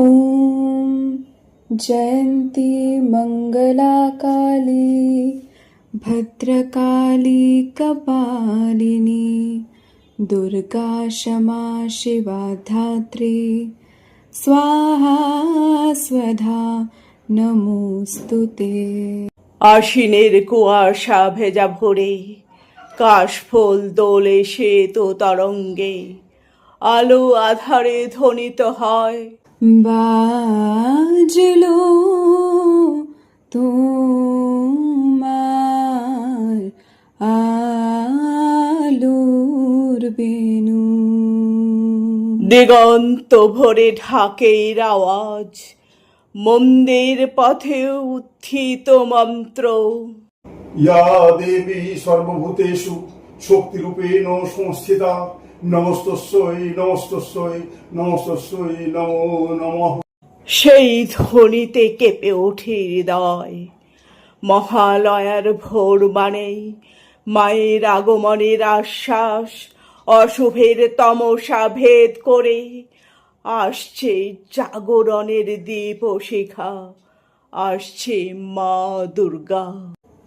ॐ जयन्ती मङ्गलाकाली भद्रकाली कपालिनी दुर्गा क्षमा शिवा धात्री स्वाहा स्वधा नमोऽस्तु ते আশ্বিনের কুয়াশা ভেজা ভোরে কাশফুল দোলে শ্বেত তরঙ্গে আলো আধারে ধ্বনিত হয় বাজলো তোমার আলোর বেনু দিগন্ত ভরে ঢাকের আওয়াজ মন্দির পথে উত্থিত মন্ত্র। ইয়া দেবী সর্বভূতেষু শক্তিরূপেণ সংস্থিতা নম সেই ধ্বনিতে কেঁপে ওঠে হৃদয়। মহালয়ার ভোর মানে মায়ের আগমনের আশ্বাস অশুভের তমসা ভেদ করে আসছে জাগরণের দ্বীপ শিখা আসছে মা দুর্গা।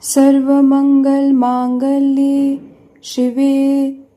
সর্বমঙ্গল মাঙ্গল্যে শিবে